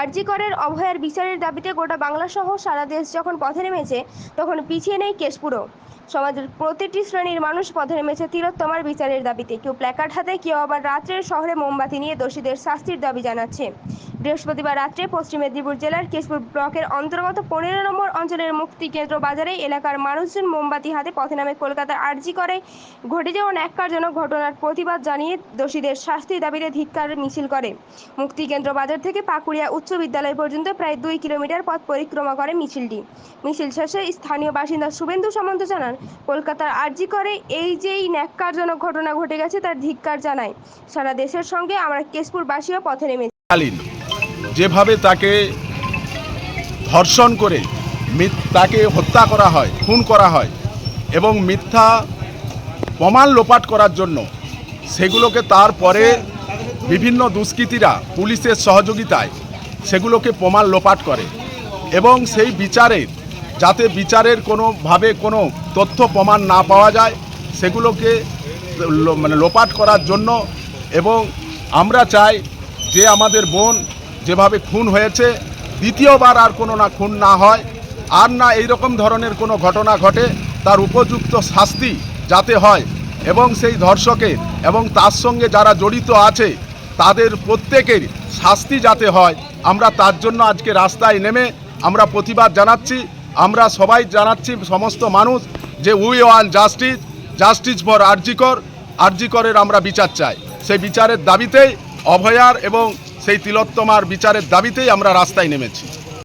আরজি করের অভয়ের বিচারের দাবিতে গোটা বাংলা সহ সারা দেশ যখন পথে নেমেছে, তখন পিছিয়ে নেই কেশপুরও। সমাজের প্রতিটি শ্রেণির মানুষ পথে নেমেছে তিলোত্তমার বিচারের দাবিতে। কেউ প্ল্যাকার্ড হাতে, কেউ আবার রাত্রের শহরে মোমবাতি নিয়ে দোষীদের শাস্তির দাবি জানাচ্ছে। বৃহস্পতিবার রাত্রে পশ্চিম মেদিনীপুর জেলার কেশপুর ব্লকের অন্তর্গত পনেরো নম্বর অঞ্চলের মুক্তি কেন্দ্র বাজারে এলাকার মানুষজন মোমবাতি হাতে পথে নামে কলকাতার আরজি করে। ঘটে যাওয়া ন্যাক্কারজনক ঘটনার প্রতিবাদ জানিয়ে দোষীদের শাস্তির দাবিতে ধিক্কার মিছিল করে। মুক্তি কেন্দ্র বাজার থেকে পাকুড়িয়া উচ্চ বিদ্যালয় পর্যন্ত প্রায় দুই কিলোমিটার পথ পরিক্রমা করে মিছিলটি। মিছিল শেষে স্থানীয় বাসিন্দা শুভেন্দু সামন্ত জানান, কলকাতার আরজি করে এই যেই ন্যাক্কারজনক ঘটনা ঘটে গেছে তার ধিক্কার জানায় সারা দেশের সঙ্গে আমরা কেশপুরবাসীও পথে নেমেছি। যেভাবে তাকে ধর্ষণ করে তাকে হত্যা করা হয়, খুন করা হয় এবং মিথ্যা প্রমাণ লোপাট করার জন্য সেগুলোকে তারপরে বিভিন্ন দুষ্কৃতীরা পুলিশের সহযোগিতায় সেগুলোকে প্রমাণ লোপাট করে। এবং সেই বিচারের যাতে বিচারের কোনোভাবে কোনো তথ্য প্রমাণ না পাওয়া যায়, সেগুলোকে মানে লোপাট করার জন্য এবং আমরা চাই যে আমাদের বোন যেভাবে খুন হয়েছে, দ্বিতীয়বার আর কোনো না খুন না হয়, আর না এই রকম ধরনের কোনো ঘটনা ঘটে, তার উপযুক্ত শাস্তি যাতে হয়। এবং সেই ধর্ষকের এবং তার সঙ্গে যারা জড়িত আছে, তাদের প্রত্যেকের শাস্তি যাতে হয় আমরা তার জন্য আজকে রাস্তায় নেমে আমরা প্রতিবাদ জানাচ্ছি, আমরা সবাই জানাচ্ছি সমস্ত মানুষ যে we want justice justice for RG Kar, আরজিকরের আমরা বিচার চাই। সেই বিচারের দাবিতেই অভয়ার এবং সেই তিলোত্তমার বিচারের দাবিতেই আমরা রাস্তায় নেমেছি।